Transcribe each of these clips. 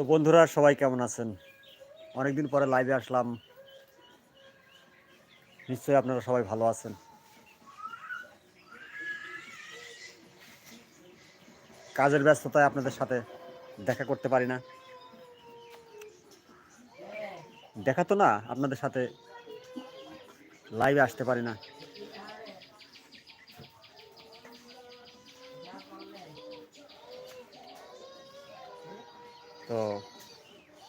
তো বন্ধুরা, সবাই কেমন আছেন? অনেকদিন পরে লাইভে আসলাম। নিশ্চয়ই আপনারা সবাই ভালো আছেন। কাজের ব্যস্ততায় আপনাদের সাথে দেখা করতে পারি না। দেখা তো না, আপনাদের সাথে লাইভে আসতে পারি না। তো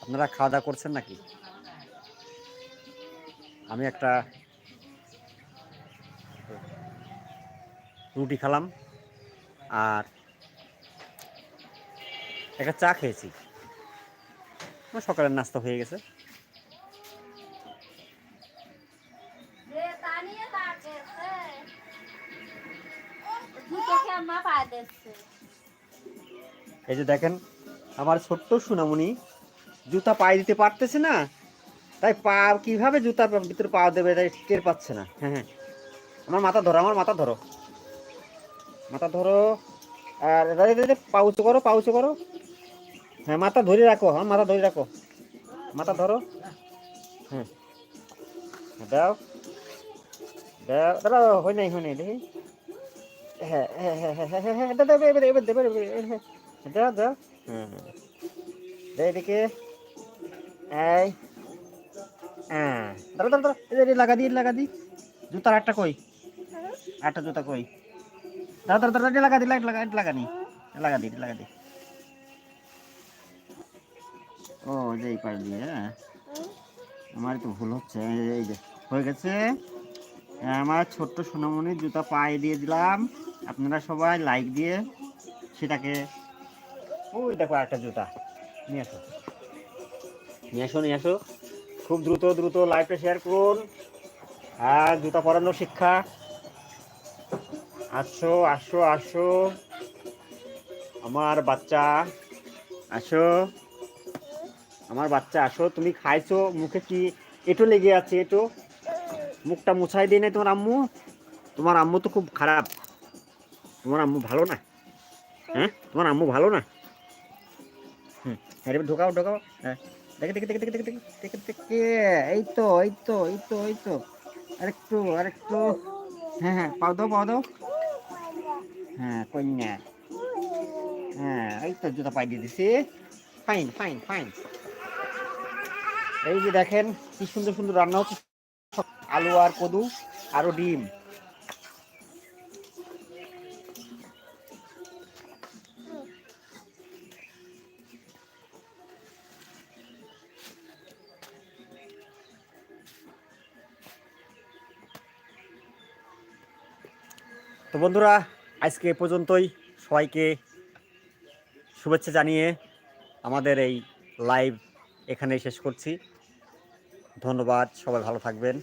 আপনারা খাওয়া দাওয়া করছেন নাকি? আমি একটা রুটি খেলাম আর একটা চা খেয়েছি। আমার সকালের নাস্তা হয়ে গেছে। এই যে দেখেন আমার ছোট্ট সুনামুনি জুতা পায়ে দিতে পারতেছে না, তাই পা কীভাবে জুতার ভিতরে পা দেবে তাই টের পাচ্ছে না। হ্যাঁ হ্যাঁ। আমার মাথা ধরো, আমার মাথা ধরো। মাথা ধরো, আর দাদা পাউচ করো পাউচ করো। হ্যাঁ মাথা ধরে রাখো হ্যাঁ মাথা ধরে রাখো। মাথা ধরো। হ্যাঁ। দাও। দাও, দাদা, হয় নাই হয় নাই, দেখি। হ্যাঁ হ্যাঁ হ্যাঁ হ্যাঁ হ্যাঁ হ্যাঁ দাদা, এবার এবার দেবে হ্যাঁ। দাও দাও। হুম এদিকে। এই হ্যাঁ। দাঁড়া দাঁড়া দাঁড়া। লাগা দি লাগা দি। জুতার একটা কই? একটা জুতা কই? দাঁড়া দাঁড়া দাঁড়া লাগা দি, লাগা লাগা লাগা নি। লাগা দি লাগা দি। ও, যে এই পাশ দিয়ে হ্যাঁ। আমার তো ভুল হচ্ছে। এই যে হয়ে গেছে। আমার ছোট্ট সোনামণির জুতা পায়ে দিয়ে দিলাম। আপনারা সবাই লাইক দিয়ে সেটাকে ওই দেখো একটা জুতা। নিয়ে আসো। নিয়ে আসো নিয়ে আসো। খুব দ্রুত দ্রুত লাইভটা শেয়ার করুন। আর জুতা পরানোর শিক্ষা। আসো আসো আসো। আমার বাচ্চা আসো। আমার বাচ্চা আসো। তুমি খাইছো মুখে কি এটো লেগে আছে এটো? মুখটা মুছাই দিয়ে নাই তোমার আম্মু? তোমার আম্মু তো খুব খারাপ। তোমার আম্মু ভালো না? হ্যাঁ? তোমার আম্মু ভালো না? হুম, আরে ঢোকাও ঢোকাও। হ্যাঁ দেখে দেখে দেখে দেখে দেখে দেখে দেখে। এই তো এই তো এই তো এই তো। আরেকটু আরেকটু। হ্যাঁ হ্যাঁ পাও দাও পাও দাও। হ্যাঁ কন্যা হ্যাঁ এই তো জুতা পাই দিয়ে দিছি। ফাইন ফাইন ফাইন এই যে দেখেন, কি সুন্দর সুন্দর রান্না হচ্ছে। আলু আর কদু আরও ডিম। তো বন্ধুরা, আজকে পর্যন্তই। সবাইকে শুভেচ্ছা জানিয়ে আমাদের এই লাইভ এখানেই শেষ করছি। ধন্যবাদ, সবাই ভালো থাকবেন।